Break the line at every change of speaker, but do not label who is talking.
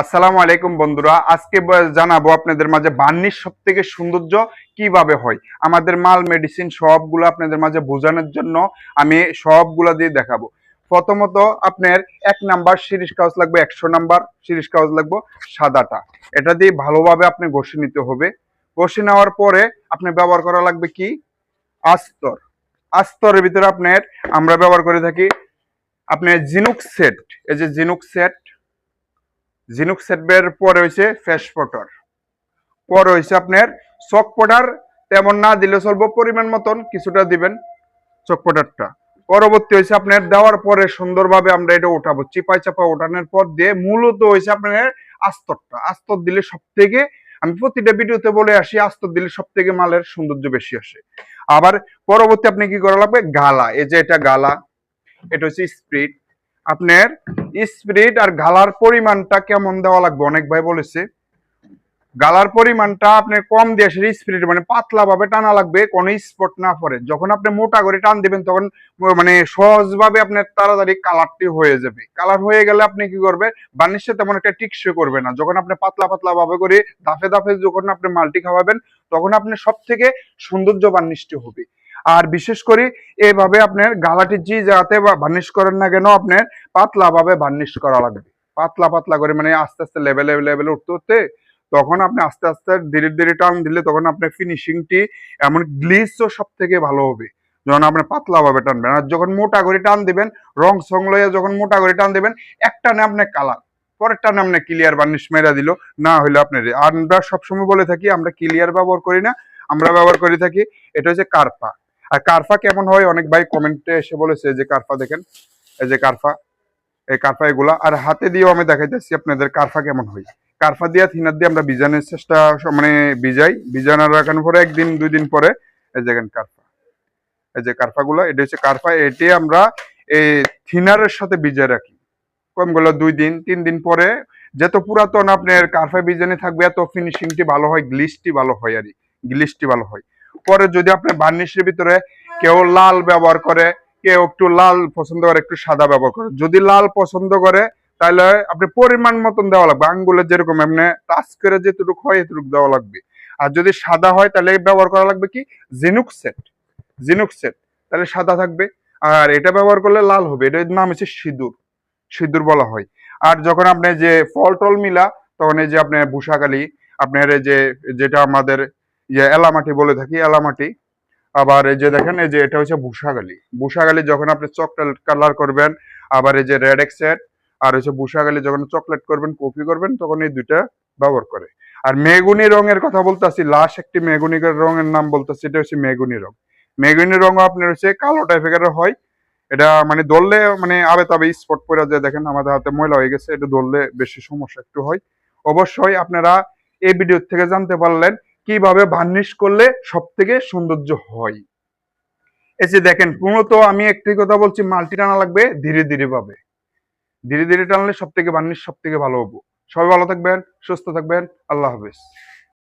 আসসালামু আলাইকুম বন্ধুরা। আজকে জানাব আপনাদের মাঝে বার্নিশ সব থেকে সৌন্দর্য কীভাবে হয়। আমাদের মাল মেডিসিন সবগুলো আপনাদের মাঝে বোঝানোর জন্য আমি সবগুলো দিয়ে দেখাবো। প্রথমত আপনার এক নাম্বার সিরিজ কাগজ লাগবে, একশো নাম্বার সিরিজ কাগজ লাগবে সাদাটা। এটা দিয়ে ভালোভাবে আপনি ঘষে নিতে হবে। ঘষে নেওয়ার পরে আপনি ব্যবহার করা লাগবে কি? আস্তর। আস্তরের ভিতরে আপনার আমরা ব্যবহার করে থাকি আপনার জিনুক সেট এই যে জিনুক সেট জিনুক সেটবের পরে হয়েছে ফ্যাশ পটার পরে হয়েছে আপনার চক পটার তেমন না দিলে চলবো পরিমাণ মতন, কিছুটা দিবেন চক পটারটা পরবর্তী হয়েছে আপনার দেওয়ার পরে সুন্দরভাবে আমরা এটা ওঠাবো। চিপাই চাপা ওঠানোর পর দিয়ে মূলত হয়েছে আপনার আস্তরটা। আস্তর দিলে সব থেকে আমি প্রতিটা ভিডিওতে বলে আসি, আস্তর দিলে সব থেকে মালের সৌন্দর্য বেশি আসে। আবার পরবর্তী আপনি কি করা লাগবে? গালা। এই যে এটা গালা, এটা হচ্ছে স্প্রিট। আপনার স্প্রিট আর গালার পরিমাণটা কেমন দেওয়া লাগবে? অনেক ভাই বলেছে। গালার পরিমাণটা আপনি কম দিয়ে আসে স্প্রিট মানে পাতলা ভাবে টানা লাগবে, কোনো স্পট না পড়ে। যখন আপনি মোটা করে টান দিবেন, তখন মানে সহজভাবে আপনার তাড়াতাড়ি কালারটি হয়ে যাবে। কালার হয়ে গেলে আপনি কি করবে? বার্নিশে তেমন একটা টিকসই করবে না। যখন আপনি পাতলা পাতলা ভাবে করে দাফে দাফে যখন আপনি মাল্টি খাওয়াবেন, তখন আপনি সব থেকে সৌন্দর্য বার্নিশটি হবে। আর বিশেষ করে এভাবে আপনার গালাটি যে জায়গাতে বার্নিশ করেন না কেন আপনার পাতলা ভাবে বার্নিশ করা লাগবে। পাতলা পাতলা করে মানে আস্তে আস্তে লেভেলে লেভেলে উঠতে উঠতে তখন আপনি আস্তে আস্তে ধীরে ধীরে টান দিলে তখন আপনার ফিনিশিংটি এমন গ্লিসও সব থেকে ভালো হবে। যখন আপনি পাতলা ভাবে টানবেন। আর যখন মোটা করে টান দিবেন, রং সং লইয়া যখন মোটা করে টান দিবেন একটা না আপনার কালার পরের টানে আপনি ক্লিয়ার বার্নিশ মেরা দিল, না হলে আপনার আমরা সবসময় বলে থাকি, আমরা ক্লিয়ার ব্যবহার করি না, আমরা ব্যবহার করে থাকি, এটা হচ্ছে কার্পা। আর কার্ফা কেমন হয়? অনেক ভাই কমেন্টে এসে বলেছে যে কার্ফা দেখেন, এই যে কার্ফা, এই কার্ফা এগুলা। আর হাতে দিয়েও আমি দেখাইতেছি আপনাদের কার্ফা কেমন হয়। কার্ফা দিয়ে, থিনার দিয়ে আমরা বিজানের চেষ্টা মানে বিজাই বিজানার রাখানোর পরে একদিন, দুই দিন পরে, এই দেখেন কার্ফা। এই যে কার্ফা গুলো এটা হচ্ছে কার্ফা। এটি আমরা এই থিনারের সাথে বিজায় রাখি। কমগুলো দুই দিন, তিন দিন পরে, যত পুরাতন আপনার কার্ফা বিজানে থাকবে, এত ফিনিশিংটি ভালো হয় গ্লিসটি ভালো হয় আর গ্লিসটি ভালো হয়। পরে যদি আপনি বার্নিশের ভিতরে কেউ লাল ব্যবহার করে, কেউ একটু লাল পছন্দ করে, একটু সাদা ব্যবহার করে। যদি লাল পছন্দ করে, তাহলে আপনি পরিমাণ মতন দেওয়া লাগবে। আঙ্গুলের যেরকম এমনি টাচ করে যেটুকু হয়, এতটুকু দেওয়া লাগবে। আর যদি সাদা হয়, তাহলে ব্যবহার করা লাগবে কি? জিনুক সেট জিনুক সেট তাহলে সাদা থাকবে। আর এটা ব্যবহার করলে লাল হবে। এটার নাম হচ্ছে সিঁদুর। সিঁদুর বলা হয়। আর যখন আপনি যে ফল টল মিলা, তখন এই যে আপনার ভূষাকালি আপনার যে, যেটা আমাদের যে এলামাটি বলে থাকি, এলামাটি। আবার এই যে দেখেন, এই যে এটা হচ্ছে ভূষাগালি। ভূষাগালি যখন আপনি চকলেট কালার করবেন, আবার এই যে রেড এক্সেট আর হচ্ছে ভূষাগালি যখন চকলেট করবেন, কফি করবেন, তখন এই দুইটা ব্যবহার করে। আর মেগুনি রঙের কথা বলতেছি লাস্ট একটি মেগুনি রঙের নাম বলতেছি, এটা হচ্ছে মেগুনি রং। মেগুনি রং আপনার হচ্ছে কালো টাইপের হয়। এটা মানে দললে মানে আবে তবে স্পট পরে যে দেখেন আমাদের হাতে ময়লা হয়ে গেছে, এটা দললে বেশি সমস্যা একটু হয়। অবশ্যই আপনারা এই ভিডিও থেকে জানতে পারলেন কীভাবে ভার্নিশ করলে সব থেকে সৌন্দর্য হয়? এই যে দেখেন মূলত আমি একটি কথা বলছি, মাল্টি টানা লাগবে, ধীরে ধীরে ভাবে ধীরে ধীরে টানলে সব থেকে বার্নিশ সব থেকে ভালো হব। সবাই ভালো থাকবেন, সুস্থ থাকবেন, আল্লাহ হাফেজ।